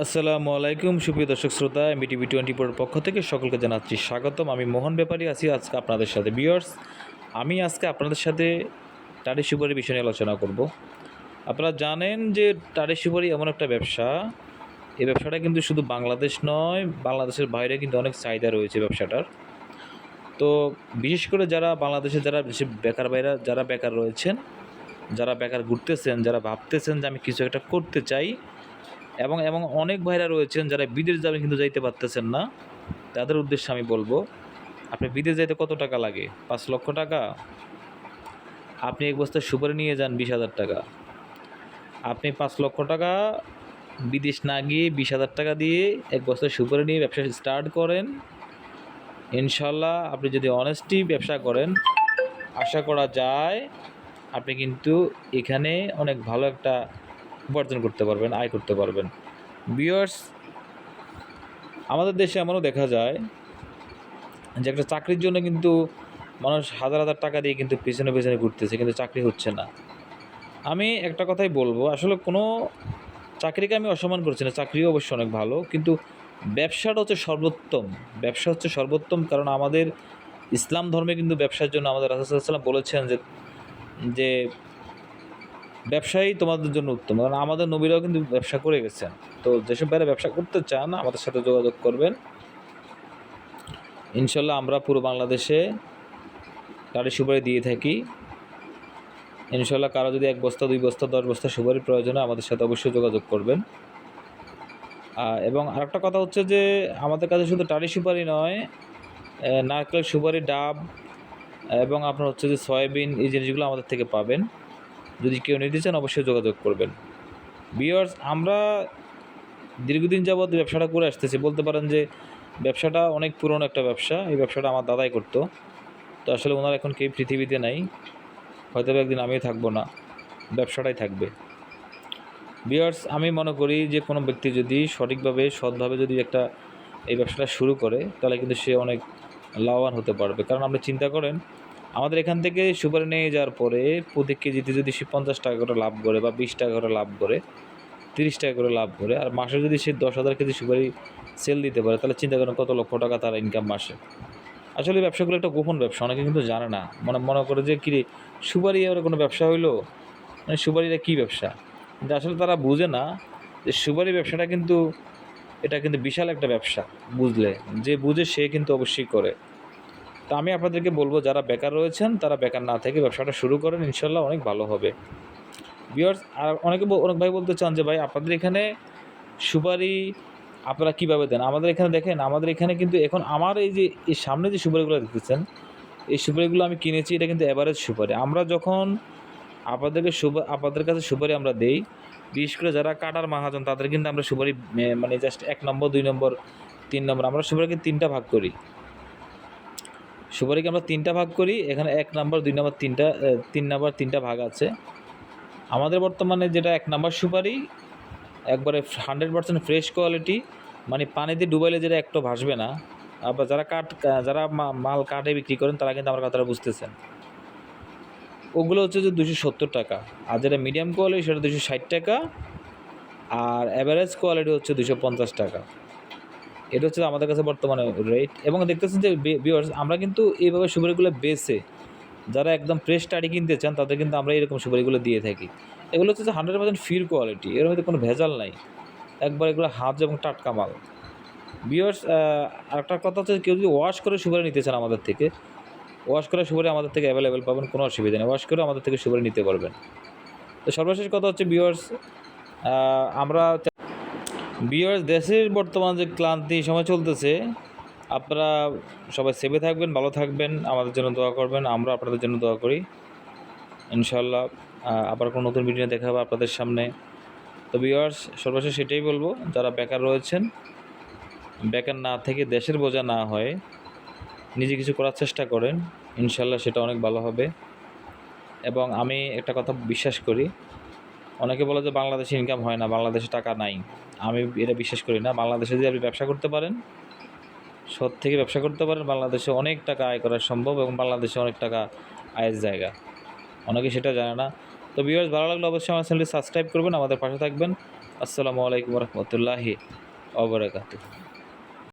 আসসালামু আলাইকুম, সুপ্রিয় দর্শক শ্রোতা এমবি টিভি টোয়েন্টি ফোর পক্ষ থেকে সকলকে জানাচ্ছি স্বাগতম। আমি মোহন ব্যাপারী, আছি আজকে আপনাদের সাথে। বিয়ার্স আমি আজকে আপনাদের সাথে টারি সুপারি বিষয় নিয়ে আলোচনা করব। আপনারা জানেন যে টারি সুপারি এমন একটা ব্যবসা, এই ব্যবসাটা কিন্তু শুধু বাংলাদেশ নয়, বাংলাদেশের বাইরে কিন্তু অনেক চাহিদা রয়েছে ব্যবসাটার। তো বিশেষ করে যারা বাংলাদেশে যারা বেশি বেকার বাইরা, যারা বেকার রয়েছেন, যারা বেকার ঘুরতেছেন, যারা ভাবতেছেন যে আমি কিছু একটা করতে চাই এবং এবং অনেক ভাইরা রয়েছেন যারা বিদেশ যাবেন কিন্তু যাইতে পারতেছেন না। তাদের উদ্দেশ্যে আমি বলব আপনি বিদেশ যাইতে কত টাকা লাগে? পাঁচ লক্ষ টাকা? আপনি এক বস্তা সুপারি নিয়ে যান বিশ হাজার টাকা। আপনি পাঁচ লক্ষ টাকা বিদেশ না গিয়ে বিশ হাজার টাকা দিয়ে এক বস্তা সুপারি নিয়ে ব্যবসা স্টার্ট করেন। ইনশাল্লাহ আপনি যদি অনেস্টি ব্যবসা করেন, আশা করা যায় আপনি কিন্তু এখানে অনেক ভালো একটা উপার্জন করতে পারবেন, আয় করতে পারবেন। বিয়ার্স আমাদের দেশে এমনও দেখা যায় যে একটা চাকরির জন্য কিন্তু মানুষ হাজার হাজার টাকা দিয়ে কিন্তু পেছনে পেছনে ঘুরতেছে, কিন্তু চাকরি হচ্ছে না। আমি একটা কথাই বলব, আসলে কোনো চাকরিকে আমি অসম্মান করছি না, চাকরিও অবশ্যই অনেক ভালো, কিন্তু ব্যবসাটা হচ্ছে সর্বোত্তম। ব্যবসা হচ্ছে সর্বোত্তম কারণ আমাদের ইসলাম ধর্মে কিন্তু ব্যবসার জন্য আমাদের রাসুসাল্লাম বলেছেন যে যে ব্যবসায়ী তোমাদের জন্য উত্তম। কারণ আমাদের নবীরাও কিন্তু ব্যবসা করে গেছেন। তো যেসব বাইরে ব্যবসা করতে চান, আমাদের সাথে যোগাযোগ করবেন। ইনশাল্লাহ আমরা পুরো বাংলাদেশে গাড়ি সুপারি দিয়ে থাকি। ইনশাল্লাহ কারও যদি এক বস্তা, দুই বস্তা, দশ বস্তা সুপারির প্রয়োজনে আমাদের সাথে অবশ্যই যোগাযোগ করবেন। এবং আরেকটা কথা হচ্ছে যে, আমাদের কাছে শুধু টারি সুপারি নয় নারকেল সুপারি, ডাব, এবং আপনার হচ্ছে যে সয়াবিন, এই জিনিসগুলো আমাদের থেকে পাবেন। যদি কেউ নিতে চান, অবশ্যই যোগাযোগ করবেন। বিয়ার্স আমরা দীর্ঘদিন যাবৎ ব্যবসাটা করে আসতেছি। বলতে পারেন যে ব্যবসাটা অনেক পুরনো একটা ব্যবসা। এই ব্যবসাটা আমার দাদাই করতো। তো আসলে ওনার এখন কেউ পৃথিবীতে নাই। হয়তো একদিন আমিও থাকব না। ব্যবসাটাই থাকবে। বিয়ার্স আমি মনে করি যে কোনো ব্যক্তি যদি সঠিকভাবে, সৎভাবে যদি একটা এই ব্যবসাটা শুরু করে, তাহলে কিন্তু সে অনেক লাভবান হতে পারবে। কারণ আপনি চিন্তা করেন আমাদের এখান থেকে সুপারি নিয়ে যাওয়ার পরে প্রতি কেজিতে যদি সে পঞ্চাশ টাকা করে লাভ করে বা বিশ টাকা করে লাভ করে, তিরিশ টাকা করে লাভ করে, আর মাসে যদি সে দশ হাজার কেজি সুপারি সেল দিতে পারে, তাহলে চিন্তা করেন কত লক্ষ টাকা তার ইনকাম মাসে আসলে ব্যবসাগুলো একটা গোপন ব্যবসা, অনেকে কিন্তু জানে না। মনে মনে করে যে, কিরে, সুপারি আর কোনো ব্যবসা হইল? মানে সুপারিটা কী ব্যবসা? কিন্তু আসলে তারা বুঝে না যে সুপারি ব্যবসাটা কিন্তু, এটা কিন্তু বিশাল একটা ব্যবসা, বুঝলে? যে বুঝে সে কিন্তু অবশ্যই করে। তো আমি আপনাদেরকে বলব, যারা বেকার রয়েছেন, তারা বেকার না থেকে ব্যবসাটা শুরু করেন ইনশাল্লাহ অনেক ভালো হবে। বিয়ার্স আর অনেকে অনেক ভাই বলতে চান যে, ভাই, আপনাদের এখানে সুপারি আপনারা কীভাবে দেন? আমাদের এখানে দেখেন, আমাদের এখানে কিন্তু এখন আমার এই যে, এই সামনে যে সুপারিগুলো দেখতেছেন, এই সুপারিগুলো আমি কিনেছি, এটা কিন্তু অ্যাভারেজ সুপারি। আমরা যখন আপনাদেরকে সুপা, আপনাদের কাছে সুপারি আমরা দেই, বিশেষ করে যারা কাটার মাহাজন, তাদের কিন্তু আমরা সুপারি মানে জাস্ট এক নম্বর, দুই নম্বর, তিন নম্বর, আমরা সুপারিকে তিনটা ভাগ করি। সুপারিকে আমরা তিনটা ভাগ করি, এখানে এক নাম্বার, দুই নাম্বার, তিনটা তিন নাম্বার, তিনটা ভাগ আছে। আমাদের বর্তমানে যেটা এক নাম্বার সুপারি, একবারে হান্ড্রেড পার্সেন্ট ফ্রেশ কোয়ালিটি মানে পানিতে ডুবাইলে যেটা একটু ভাসবে না। আবার যারা কাঠ যারা মাল কাঠে বিক্রি করেন, তারা কিন্তু আমার কথাটা বুঝতেছেন। ওগুলো হচ্ছে যে দুশো সত্তর টাকা। আর যেটা মিডিয়াম কোয়ালিটি সেটা দুশো ষাট টাকা। আর অ্যাভারেজ কোয়ালিটি হচ্ছে দুশো পঞ্চাশ টাকা। এটা হচ্ছে আমাদের কাছে বর্তমানে রেট এবং দেখতেছেন যে ভিউয়ার্স আমরা কিন্তু এইভাবে সুপারিগুলো বেছে, যারা একদম ফ্রেশ স্টাডি কিনতে চান, তাদের কিন্তু আমরা এরকম সুপারিগুলো দিয়ে থাকি। এগুলো হচ্ছে যে হান্ড্রেড পার্সেন্ট ফির কোয়ালিটি এর মধ্যে কোনো ভেজাল নাই। একবার এগুলো হাত এবং টাটকা মাল। বিয়ার্স আরেকটা কথা হচ্ছে কেউ যদি ওয়াশ করে সুপারি নিতে চান আমাদের থেকে ওয়াশ করে সুপারি আমাদের থেকে অ্যাভেলেবেল পাবেন, কোনো অসুবিধা নেই। ওয়াশ করে আমাদের থেকে সুপারি নিতে পারবেন। তো সর্বশেষ কথা হচ্ছে বিয়ার্স আমরা বিয়ার্স দেশের বর্তমান যে ক্লান্তি সময় চলতেছে, আপনারা সবাই সেভে থাকবেন, ভালো থাকবেন, আমাদের জন্য দোয়া করবেন, আমরা আপনাদের জন্য দোয়া করি। ইনশাল্লাহ আবার কোনো নতুন ভিডিও দেখা হবে আপনাদের সামনে। তো বিয়ার্স সর্বশেষ সেটাই বলব, যারা বেকার রয়েছেন, বেকার না থেকে দেশের বোঝা না হয়, নিজে কিছু করার চেষ্টা করেন ইনশাল্লাহ সেটা অনেক ভালো হবে। এবং আমি একটা কথা বিশ্বাস করি অনেকে বলে যে বাংলাদেশে ইনকাম হয় না, বাংলাদেশে টাকা নাই। আমি এটা বিশ্বাস করি না। বাংলাদেশে যদি আপনি ব্যবসা করতে পারেন, সৎ থেকে ব্যবসা করতে পারেন, বাংলাদেশে অনেক টাকা আয় করা সম্ভব এবং বাংলাদেশে অনেক টাকা আয়ের জায়গা। অনেকে সেটা জানে না। তো ভিউয়ার্স ভালো লাগলে অবশ্যই আমার চ্যানেলটি সাবস্ক্রাইব করবেন, আমাদের পাশে থাকবেন। আসসালামু আলাইকুম রহমতুল্লাহি অবরাকাতুহ